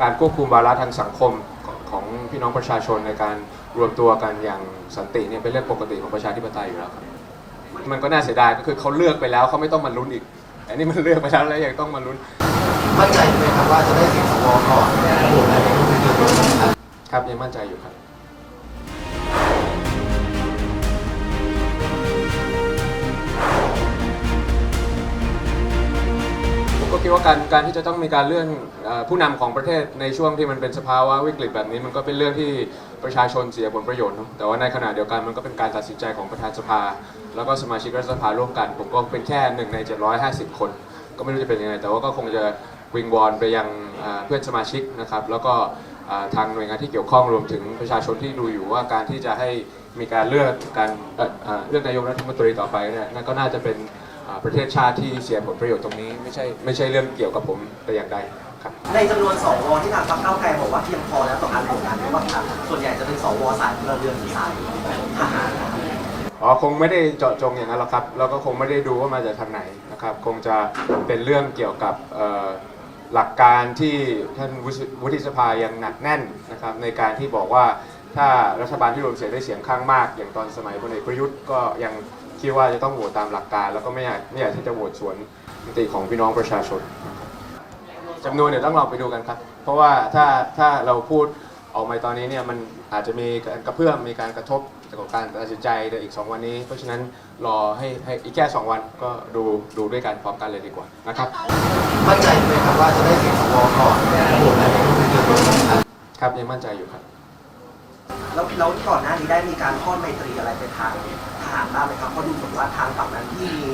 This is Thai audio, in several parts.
การควบคุมวาระทางสังคมของของพี่น้องประชาชนในการรวมตัวกันอย่างสันติเนี่ยเป็นเรื่องปกติของประชาธิปไตยอยู่แล้วครับมันก็น่าเสียดายก็คือเขาเลือกไปแล้วเขาไม่ต้องมาลุ้นอีกอันนี้มันเลือกไปแล้วแล้วยังต้องมาลุ้นมั่นใจไหมครับว่าจะได้เสียงสวก่อนโหวตนายกรัฐมนตรีครับครับยังมั่นใจอยู่ครับ คิดว่าการการที่จะต้องมีการเลื่อนเอ่อผู้นำของประเทศในช่วงที่มันเป็นสภาวะวิกฤตแบบนี้ มันก็เป็นเรื่องที่ประชาชนเสียผลประโยชน์เนอะแต่ว่าในขณะเดียวกันมันก็เป็นการตัดสินใจของประธานสภา แล้วก็สมาชิกรัฐสภาร่วมกัน ผมก็เป็นแค่หนึ่งใน 750 คน ก็ไม่รู้จะเป็นยังไง แต่ว่าก็คงจะวิงวอนไปยังเอ่อเพื่อนสมาชิกนะครับ แล้วก็เอ่อทางหน่วยงานที่เกี่ยวข้องรวมถึงประชาชนที่ดูอยู่ว่าการที่จะให้มีการเลือกการเอ่อเอ่อเลือกนายกรัฐมนตรีต่อไปเนี่ยนั่นก็น่าจะเป็น ประเทศชาติที่เสียผลประโยชน์ตรงนี้ไม่ใช่ไม่ใช่เรื่องเกี่ยวกับผมแต่อย่างใดครับ ในจำนวนสวที่ทางพรรคก้าวไกลบอกว่าเพียงพอแล้วต่อการโหวตนายกว่าครับส่วนใหญ่จะเป็นสวสายพลเรือนหรือสายทหารนะครับอ๋อคงไม่ได้เจาะจงอย่างนั้นหรอกครับแล้วก็คงไม่ได้ดูว่ามาจากทางไหนนะครับคงจะเป็นเรื่องเกี่ยวกับเอ่อหลักการที่ท่านวุฒิวุฒิสภายังหนักแน่นนะครับในการที่บอกว่าถ้ารัฐบาลที่รวมเสียงได้เสียงข้างมาก อย่างตอนสมัยพลเอกประยุทธ์ก็ยัง คิดว่าจะต้องโหวตตามหลักการ แล้วก็ไม่อยากไม่อยากที่จะโหวตสวนมติของพี่น้องประชาชนนะครับจำนวนเดี๋ยวต้องลองไปดูกันครับ เพราะว่าถ้าถ้าเราพูดออกมาตอนนี้เนี่ยมันอาจจะมีการกระเพื่อมมีการกระทบกับการตัดสินใจในอีก 2 วันนี้ เพราะฉะนั้นรอให้ให้อีกแค่ 2 วันก็ดูดูด้วยกันพร้อมกันเลยดีกว่านะครับมั่นใจไหมครับว่าจะได้เสียงสวก่อนโหวตนายกรัฐมนตรีครับครับยังมั่นใจอยู่ครับแล้วแล้วก่อนหน้านี้ได้มีการทอดไมตรีอะไรไปทางท หารบ้างไหมครับเพราะดูเหมือนว่าทางฝั่งนั้นที่มี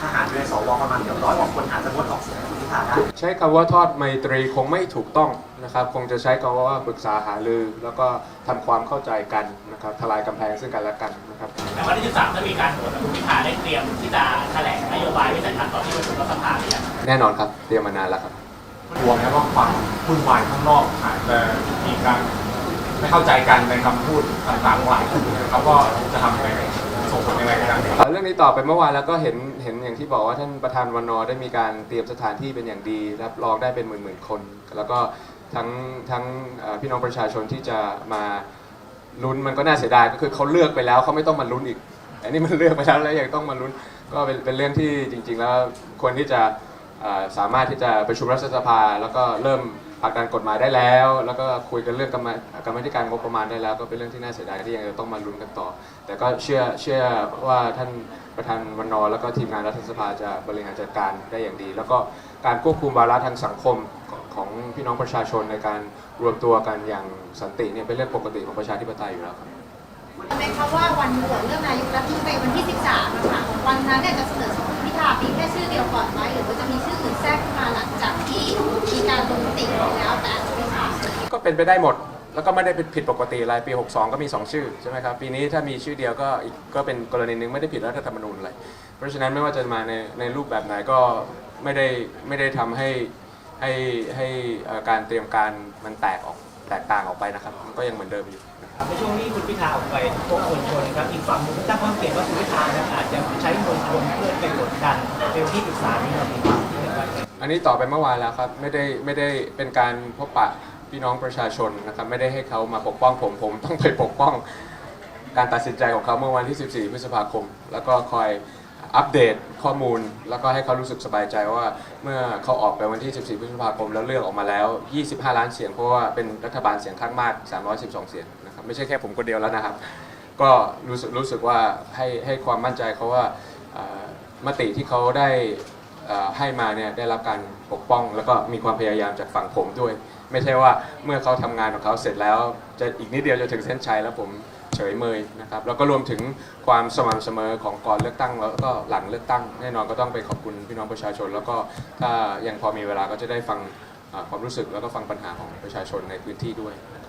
ทหารอยู่ในสวประมาณเกือบร้อยกว่าคนอาจจะงดออกเสียงให้คุณพิธาได้ใช้คำว่าทอดไมตรีคงไม่ถูกต้องนะครับ คงจะใช้คำว่าปรึกษาหารือ แล้วก็ทำความเข้าใจกันนะครับทลายกำแพงซึ่งกันและกันนะครับแต่วันที่13ถ้ามีการโหวตคุณพิธาได้เตรียมที่จะแถลงนโยบายวิสัยทัศน์ต่อที่ประชุมรัฐสภาหรือยังแน่นอนครับเตรียมมานานแล้วครับกลัวไหมว่าความวุ่นวายข้างนอกอาจจะมีการไม่เข้าใจกันในคำพูดต่างๆหลายกลุ่มนะครับว่าจะทำยังไง ส่งผลยังไงกันเอ่อเรื่องนี้ต่อบไปเมื่อวานแล้วก็เห็นเห็นอย่างที่บอกว่าท่านประธานวันนอได้มีการเตรียมสถานที่เป็นอย่างดีรับรองได้เป็นหมื่นหมื่นๆคน แล้วก็ทั้งทั้งเอ่อพี่น้องประชาชนที่จะมาลุ้นมันก็น่าเสียดายก็คือเขาเลือกไปแล้วเขาไม่ต้องมาลุ้นอีก อันนี้มันเลือกไปแล้วแล้วยังต้องมาลุ้นก็เป็นเป็นเรื่องที่จริง ๆ แล้วควรที่จะเอ่อสามารถที่จะประชุมรัฐสภา แล้วก็เริ่ม ผลักดันกฎหมายได้แล้ว แล้วก็คุยกันเรื่องกรรมกรรมาธิการงบประมาณได้แล้ว ก็เป็นเรื่องที่น่าเสียดายที่ยังจะต้องมาลุ้นกันต่อ แต่ก็เชื่อเชื่อว่าท่านประธานวันนอแล้วก็ทีมงานรัฐสภาจะบริหารจัดการได้อย่างดี แล้วก็การควบคุมวาระทางสังคมของพี่น้องประชาชนในการรวมตัวกันอย่างสันติเนี่ยเป็นเรื่องปกติของประชาธิปไตยอยู่แล้วครับไหมคะว่าวันโหวตเลือกนายกรัฐมนตรีวันที่ 13นะคะวันนั้นเนี่ยจะเสนอพิธาเพียงแค่ชื่อเดียวก่อนไหมหรือว่าจะมีชื่ออื่นแทรกขึ้นมาหลังจากที่มีการลงมติแล้วแต่อาจจะไม่ผ่าน ก็ เป็นไปได้หมด แล้วก็ไม่ได้ผิดปกติอะไรปี 62 ก็มี 2 ชื่อใช่ไหมครับปีนี้ถ้ามีชื่อเดียวก็อีกก็เป็นกรณีหนึ่งไม่ได้ผิดรัฐธรรมนูญอะไรเพราะฉะนั้นไม่ว่าจะมาในในรูปแบบไหนก็ไม่ได้ไม่ได้ทำให้ให้ให้เอ่อการเตรียมการมันแตกออกแตกต่างออกไปนะครับมันก็ยังเหมือนเดิมอยู่ ในช่วงนี้คุณพิธาออกไปพบมวลชนครับอีกฝั่งหนึงตั้งข้อสังเกตว่าคุณพิธาเนี่ยอาจจะใช้มวลชนเพื่อไปกดดันเร็วที่ปรึกษานี้เรามีความคิดเห็นว่าไงอันนี้ต่อไปเมื่อวานแล้วครับ ไม่ได้ไม่ได้เป็นการพบปะ พี่น้องประชาชนนะครับไม่ได้ให้เขามาปกป้องผมผมต้องไปปกป้องการตัดสินใจของเขาเมื่อวันที่ 14 พฤษภาคม แล้วก็คอยอัปเดตข้อมูล แล้วก็ให้เขารู้สึกสบายใจว่าเมื่อเขาออกไปวันที่ 14 พฤษภาคม แล้วเลือกออกมาแล้ว 25 ล้านเสียงเพราะว่าเป็นรัฐบาลเสียงข้างมาก 312 เสียงนะครับไม่ใช่แค่ผมคนเดียวแล้วนะครับ ก็รู้สึกรู้สึกว่าให้ให้ความมั่นใจเขาว่ามติที่เขาได้ให้มาเนี่ยได้รับการปกป้อง แล้วก็มีความพยายามจากฝั่งผมด้วย ไม่ใช่ว่าเมื่อเขาทำงานของเขาเสร็จแล้วจะอีกนิดเดียวจะถึงเส้นชัยแล้วผมเฉยเมยนะครับแล้วก็รวมถึงความสม่ำเสมอของก่อนเลือกตั้งแล้วก็หลังเลือกตั้ง แน่นอนก็ต้องไปขอบคุณพี่น้องประชาชน แล้วก็ถ้ายังพอมีเวลาก็จะได้ฟังความรู้สึกแล้วก็ฟังปัญหาของประชาชนในพื้นที่ด้วยนะ